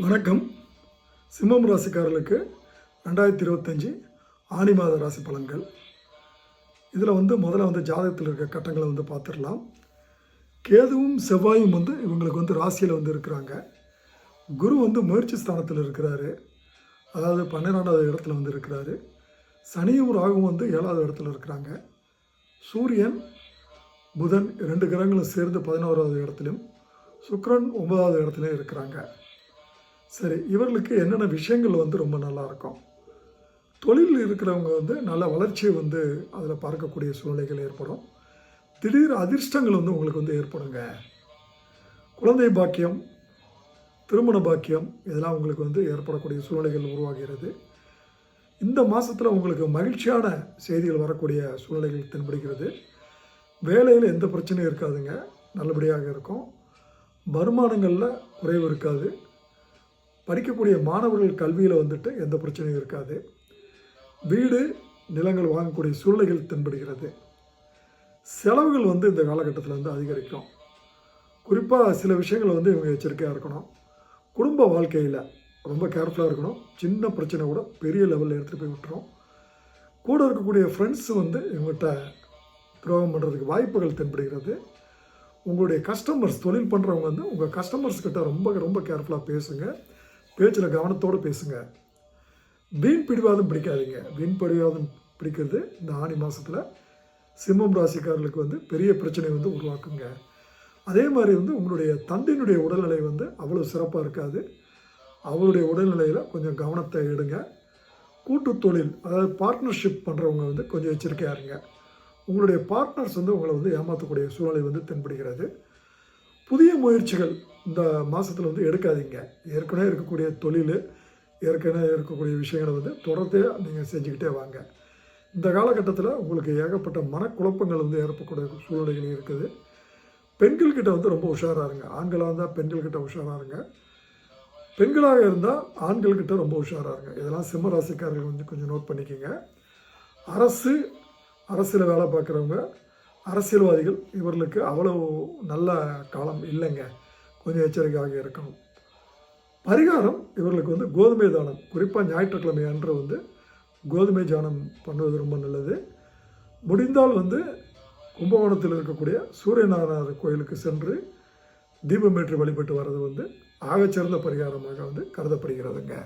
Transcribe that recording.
வணக்கம். சிம்மம் ராசிக்காரர்களுக்கு ரெண்டாயிரத்தி இருபத்தஞ்சி ஆனி மாத ராசி பலன்கள். இதில் வந்து முதல்ல வந்து ஜாதகத்தில் இருக்க கட்டங்களை வந்து பார்த்துடலாம். கேதுவும் செவ்வாயும் வந்து இவங்களுக்கு வந்து ராசியில் வந்து இருக்கிறாங்க. குரு வந்து முயற்சி ஸ்தானத்தில் இருக்கிறாரு. அதாவது பன்னிரெண்டாவது இடத்துல வந்து இருக்கிறாரு. சனியும் ராகும் வந்து ஏழாவது இடத்துல இருக்கிறாங்க. சூரியன் புதன் ரெண்டு கிரகங்களும் சேர்ந்து பதினோராவது இடத்துலையும் சுக்ரன் ஒன்பதாவது இடத்துலையும் இருக்கிறாங்க. சரி இவர்களுக்கு என்னென்ன விஷயங்கள் வந்து ரொம்ப நல்லாயிருக்கும் தொழிலில் தொழில் இருக்கிறவங்க வந்து நல்ல வளர்ச்சியை வந்து அதில் பார்க்கக்கூடிய சூழ்நிலைகள் ஏற்படும். திடீர் அதிர்ஷ்டங்கள் வந்து உங்களுக்கு வந்து ஏற்படுங்க. குழந்தை பாக்கியம் திருமண பாக்கியம் இதெல்லாம் உங்களுக்கு வந்து ஏற்படக்கூடிய சூழ்நிலைகள் உருவாகிறது. இந்த மாதத்தில் உங்களுக்கு மகிழ்ச்சியான செய்திகள் வரக்கூடிய சூழ்நிலைகள் தென்படுகிறது. வேலையில் எந்த பிரச்சனையும் இருக்காதுங்க. நல்லபடியாக இருக்கும். வருமானங்களில் குறைவு இருக்காது. படிக்கக்கூடிய மாணவர்கள் கல்வியில் வந்துட்டு எந்த பிரச்சனையும் இருக்காது. வீடு நிலங்கள் வாங்கக்கூடிய சூழ்நிலைகள் தென்படுகிறது. செலவுகள் வந்து இந்த காலகட்டத்தில் வந்து அதிகரிக்கும். குறிப்பாக சில விஷயங்கள் வந்து இவங்க எச்சரிக்கையாக இருக்கணும். குடும்ப வாழ்க்கையில் ரொம்ப கேர்ஃபுல்லாக இருக்கணும். சின்ன பிரச்சனை கூட பெரிய லெவலில் எடுத்துகிட்டு போய் விட்டுரும். கூட இருக்கக்கூடிய ஃப்ரெண்ட்ஸ் வந்து இவங்ககிட்ட துரோகம் பண்ணுறதுக்கு வாய்ப்புகள் தென்படுகிறது. உங்களுடைய கஸ்டமர்ஸ் தொழில் பண்ணுறவங்க வந்து உங்கள் கஸ்டமர்ஸ் கிட்ட ரொம்ப ரொம்ப கேர்ஃபுல்லாக பேசுங்க. பேச்சில் கவனத்தோடு பேசுங்க. வீண் பிடிவாதம் பிடிக்காதீங்க. வீண் பிடிவாதம் பிடிக்கிறது இந்த ஆணி மாதத்தில் சிம்மம் ராசிக்காரர்களுக்கு வந்து பெரிய பிரச்சனை வந்து உருவாக்குங்க. அதே மாதிரி வந்து உங்களுடைய தந்தையினுடைய உடல்நிலை வந்து அவ்வளோ சிறப்பாக இருக்காது. அவருடைய உடல்நிலையில் கொஞ்சம் கவனத்தை எடுங்க. கூட்டு தொழில் அதாவது பார்ட்னர்ஷிப் பண்ணுறவங்க வந்து கொஞ்சம் எச்சரிக்கையாக இருங்க. உங்களுடைய பார்ட்னர்ஸ் வந்து உங்களை வந்து ஏமாற்றக்கூடிய சூழ்நிலை வந்து தென்படுகிறது. புதிய முயற்சிகள் இந்த மாதத்தில் வந்து எடுக்காதீங்க. ஏற்கனவே இருக்கக்கூடிய தொழில் ஏற்கனவே இருக்கக்கூடிய விஷயங்களை வந்து தொடர்ந்து நீங்கள் செஞ்சுக்கிட்டே வாங்க. இந்த காலகட்டத்தில் உங்களுக்கு ஏகப்பட்ட மனக்குழப்பங்கள் வந்து ஏற்படக்கூடிய சூழ்நிலைகள் இருக்குது. பெண்கள்கிட்ட வந்து ரொம்ப உஷாராக இருங்க. ஆண்களாக இருந்தால் பெண்கள்கிட்ட உஷாராக இருங்க. பெண்களாக இருந்தால் ஆண்கள்கிட்ட ரொம்ப உஷாராக இருங்க. இதெல்லாம் சிம்ம ராசிக்காரர்கள் வந்து கொஞ்சம் நோட் பண்ணிக்கோங்க. அரசு அரசில் வேலை பார்க்குறவங்க அரசியல்வாதிகள் இவர்களுக்கு அவ்வளோ நல்ல காலம் இல்லைங்க. கொஞ்சம் எச்சரிக்கையாக இருக்கணும். பரிகாரம் இவர்களுக்கு வந்து கோதுமை தானம் குறிப்பாக ஞாயிற்றுக்கிழமை அன்று வந்து கோதுமை தானம் பண்ணுவது ரொம்ப நல்லது. முடிந்தால் வந்து கும்பகோணத்தில் இருக்கக்கூடிய சூரியநாராயணர் கோயிலுக்கு சென்று தீபமேற்று வழிபட்டு வர்றது வந்து ஆகச்சிறந்த பரிகாரமாக வந்து கருதப்படுகிறதுங்க.